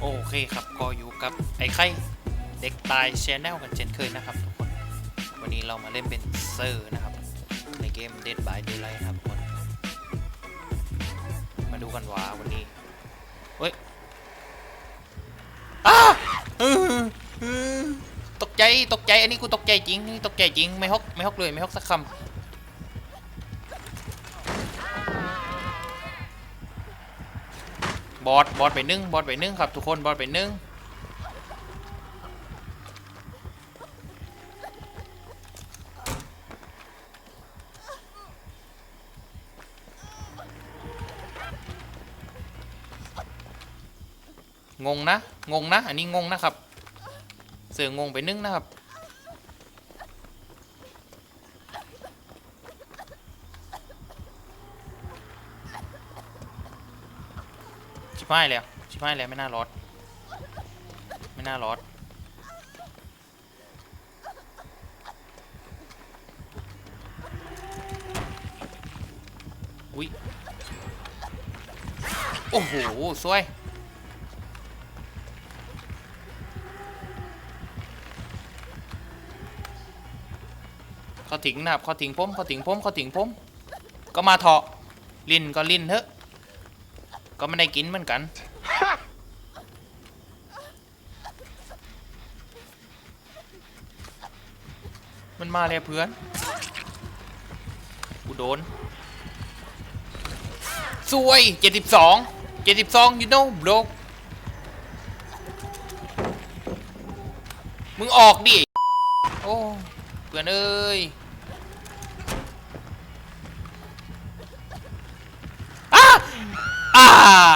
โอเคครับก็อยู่กับไอ้ไข่เด็กตายชแนลกันเช่นเคยนะครับทุกคน วันนี้เรามาเล่นเป็นเซอร์นะครับ ในเกม Dead by Daylight นะครับทุกคน มาดูกันว่าวันนี้เฮ้ยอ้าตกใจตกใจอันนี้กูตกใจจริงนี่ตกใจจริงไม่ฮกไม่ฮกเลยไม่ฮกสักคำ บอสบอสไปนึ่งบอสไปนึ่งครับทุกคนบอสไปนึ่งงงนะ งงนะ อันนี้งงนะครับ เสืองงไปนึ่งนะครับ ชิบหายแล้วชิบหายแล้วไม่น่ารอดไม่น่ารอดอุ้ยโอ้โหสวยเขาถิงนะครับเขาถิงผมเขาถิงผมเขาถิงผมก็มาเถาะลินก็ลินเถอะ ก็ไม่ได้กินเหมือนกัน มันมาเลยเพื่อน กูโดนสวย 72 72 you know bro มึงออกดิ โอ้ เพื่อนเอ้ย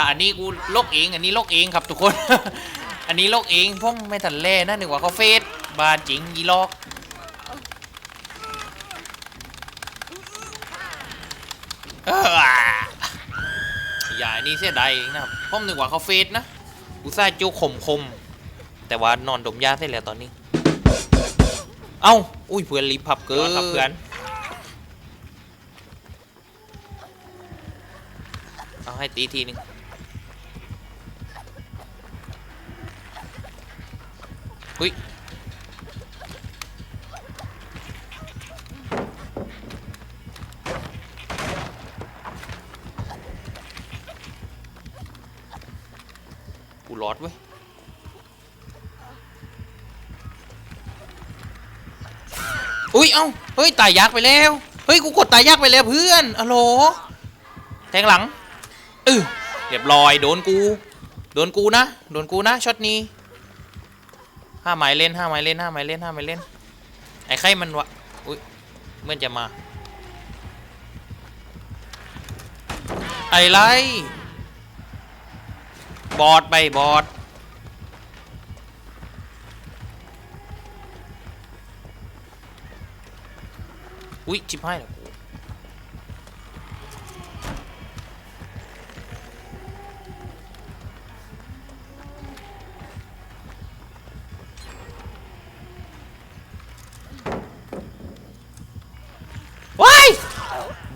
อันนี้กูโลกเอง อันนี้โลกเองครับทุกคน อันนี้โลกเองพ่อไม่ทันแล่นะนึกว่าเขาเฟซบาจริงยีลอกเอออย่าอันนี้เสียดายเองนะครับพ่อนึกว่าเขาเฟซนะกูซ่าห์จูข่มคม แต่ว่านอนดมยาเสร็จแล้วตอนนี้ เอ้า อุ้ยเพื่อนรีบพับเกินครับเพื่อนเอาให้ตีทีหนึ่ง อุ้ยกูรอดเว้ยอุ้ย เอ้า เฮ้ย ตายยักษ์ไปแล้ว เฮ้ย กูกดตายยักษ์ไปแล้วเพื่อนอะโหลแทงหลังเออเรียบร้อย โดนกู โดนกูนะ โดนกูนะ ช็อตนี้ ห้าหมายเล่นห้าหมายเล่นห้าหมายเล่นห้าหมายเล่น ไอ้ไข่มันวะ อุ้ยเมื่อจะมา ไอ้ไรบอดไปบอดอุ้ยชิบหายแล้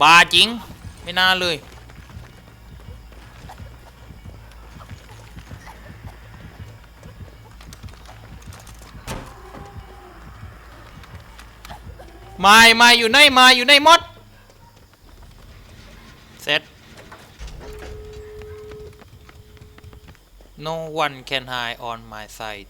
บาจริง ไม่น่าเลย มามาอยู่ในมาอยู่ในมดเสร็จ no one can hide on my side